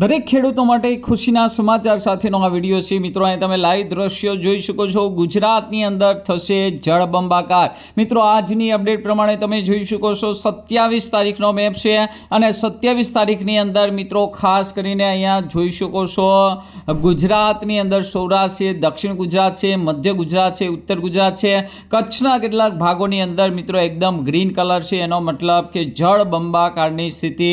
દરેક ખેડૂતો માટે ખુશીના સમાચાર સાથેનો આ વીડિયો છે. મિત્રો, અહીં તમે લાઈવ દ્રશ્યો જોઈ શકો છો. ગુજરાતની અંદર થશે જળબંબાકાર. મિત્રો, આજની અપડેટ પ્રમાણે તમે જોઈ શકો છો, સત્યાવીસ તારીખનો મેપ છે અને સત્યાવીસ તારીખની અંદર મિત્રો, ખાસ કરીને અહીંયા જોઈ શકો છો, ગુજરાતની અંદર સૌરાષ્ટ્ર છે, દક્ષિણ ગુજરાત છે, મધ્ય ગુજરાત છે, ઉત્તર ગુજરાત છે. કચ્છના કેટલાક ભાગોની અંદર મિત્રો, એકદમ ગ્રીન કલર છે. એનો મતલબ કે જળબંબાકારની સ્થિતિ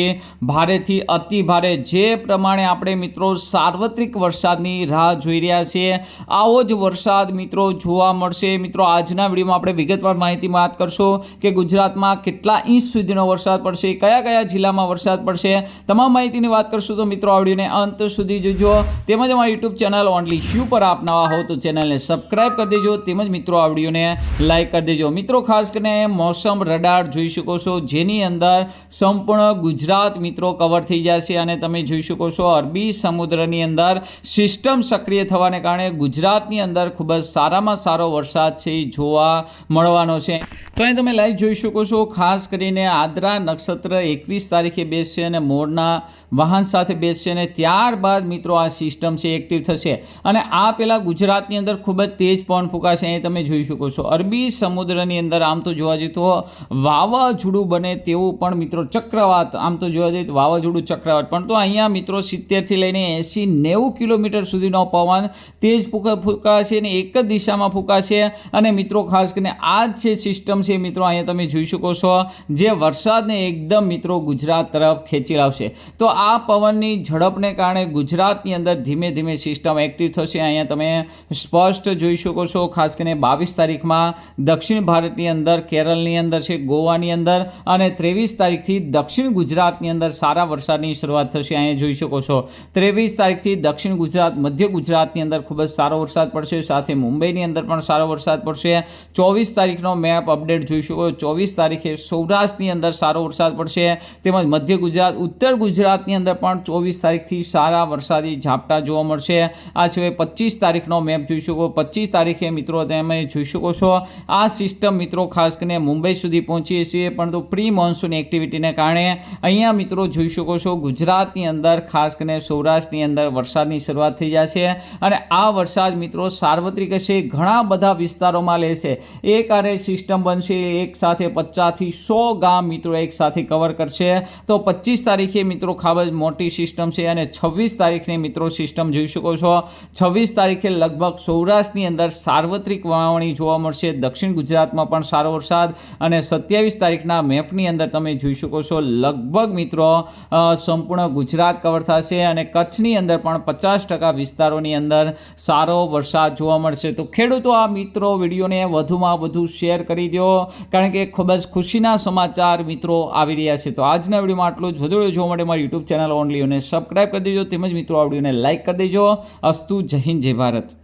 ભારેથી અતિ ભારે. જે પ્રમાણે આપણે મિત્રો સાર્વત્રિક વરસાદની રાહ જોઈ રહ્યા છીએ. આવો જ વરસાદ મિત્રો જોવા મળશે. મિત્રો, આજના વિડીયોમાં આપણે વિગતવાર માહિતીમાં વાત કરશું કે ગુજરાતમાં કેટલા ઇંચ સુધીનો વરસાદ પડશે, કયા કયા જિલ્લામાં વરસાદ પડશે. તમામ માહિતીની વાત કરશું તો મિત્રો, આ અંત સુધી જોજો. તેમજ અમારી યુટ્યુબ ચેનલ ઓનલી શ્યુ પર આપ નવા હો તો ચેનલને સબસ્ક્રાઇબ કરી દેજો. તેમજ મિત્રો, આ વિડીયોને લાઈક કરી દેજો. મિત્રો, ખાસ કરીને મોસમ રડાર જોઈ શકો છો, જેની અંદર સંપૂર્ણ ગુજરાત મિત્રો કવર થઈ જશે અને તમે જોઈ શકો છો. અરબી સમુદ્રની અંદર સિસ્ટમ સક્રિય થવાને કારણે ગુજરાતની અંદર ખૂબ જ સારામાં સારો વરસાદ છે જોવા મળવાનો છે. તો અહીં તમે લાઈવ જોઈ શકો છો. ખાસ કરીને આદ્રા નક્ષત્ર એકવીસ તારીખે બેસશે અને મોરના વાહન સાથે બેસશે અને ત્યારબાદ મિત્રો આ સિસ્ટમ છે એક્ટિવ થશે. અને આ પેલા ગુજરાતની અંદર ખૂબ જ તેજ પવન ફૂંકાશે. અહીં તમે જોઈ શકો છો. અરબી સમુદ્રની અંદર આમ તો જોવા જઈએ તો વાવાઝોડું બને તેવું પણ મિત્રો ચક્રવાત, આમ તો જોવા જઈએ તો વાવાઝોડું ચક્રવાત. પણ તો અહીંયા મિત્રો સિત્તેરથી લઈને એંસી નેવું કિલોમીટર સુધીનો પવન તેજ ફૂંકા, ફૂંકાશે અને એક જ દિશામાં ફૂંકાશે. અને મિત્રો, ખાસ કરીને આ જ છે સિસ્ટમ છે મિત્રો, અહીંયા તમે જોઈ શકો છો, જે વરસાદને એકદમ મિત્રો ગુજરાત તરફ ખેંચી લાવશે. તો આ પવનની ઝડપને કારણે ગુજરાતની અંદર ધીમે ધીમે સિસ્ટમ એક્ટિવ થશે. અહીંયા તમે સ્પષ્ટ જોઈ શકો છો, ખાસ કરીને બાવીસ તારીખમાં દક્ષિણ ભારતની અંદર, કેરળની અંદર છે, ગોવાની અંદર અને ત્રેવીસ તારીખથી દક્ષિણ ગુજરાતની અંદર સારા વરસાદની શરૂઆત થશે. અહીંયા જોઈ શકો છો. ત્રેવીસ તારીખથી દક્ષિણ ગુજરાત, મધ્ય ગુજરાતની અંદર ખૂબ જ સારો વરસાદ પડશે, સાથે મુંબઈની અંદર પણ સારો વરસાદ પડશે. ચોવીસ તારીખનો મેપ અપડેટ જોઈ શકો ચોવીસ તારીખે સૌરાષ્ટ્રની અંદર સારો વરસાદ પડશે, તેમજ મધ્ય ગુજરાત, ઉત્તર ગુજરાતની અંદર પણ ચોવીસ તારીખથી સારા વરસાદી ઝાપટા જોવા મળશે. આ સિવાય પચીસ તારીખનો મેપ જોઈ શકો પચીસ તારીખે મિત્રો તમે જોઈ શકો છો, આ સિસ્ટમ મિત્રો ખાસ કરીને મુંબઈ સુધી પહોંચીએ છીએ પરંતુ પ્રી મોન્સૂન એક્ટિવિટીને કારણે અહીંયા મિત્રો જોઈ શકો છો ગુજરાતની અંદર ખાસ કરીને સૌરાષ્ટ્રની અંદર વરસાદની શરૂઆત થઈ છે. અને આ વરસાદ મિત્રો સાર્વત્રિક હશે ઘણા બધા વિસ્તારોમાં લેશે એક આરે સિસ્ટમ બનશે, એક સાથે પચાસથી સો ગામ મિત્રો એક સાથે કવર કરશે. તો પચીસ તારીખે મિત્રો ખૂબ જ મોટી સિસ્ટમ છે અને છવ્વીસ તારીખને મિત્રો સિસ્ટમ જોઈ શકો છો. છવ્વીસ તારીખે લગભગ સૌરાષ્ટ્રની અંદર સાર્વત્રિક વાવણી જોવા મળશે. દક્ષિણ ગુજરાતમાં પણ સારો વરસાદ અને સત્યાવીસ તારીખના મેપની અંદર તમે જોઈ શકો છો. લગભગ મિત્રો સંપૂર્ણ ગુજરાત કવર થશે અને કચ્છની અંદર પણ પચાસ ટકા વિસ્તારોની અંદર સારો વરસાદ જોવા મળશે. તો ખેડૂતો, આ મિત્રો, વિડીયોને વધુમાં વધુ શેર કરી દો, કારણ કે ખૂબ જ ખુશીના સમાચાર મિત્રો આવી રહ્યા છે. તો આજના વિડીયોમાં આટલું જ. વધુ જોવા માટે મારી યુટ્યુબ ચેનલ ઓનલીઓને સબસ્ક્રાઈબ કરી દેજો. તેમજ મિત્રો, આ વિડીયોને લાઇક કરી દેજો. અસ્તુ જય હિન્દ, જય ભારત.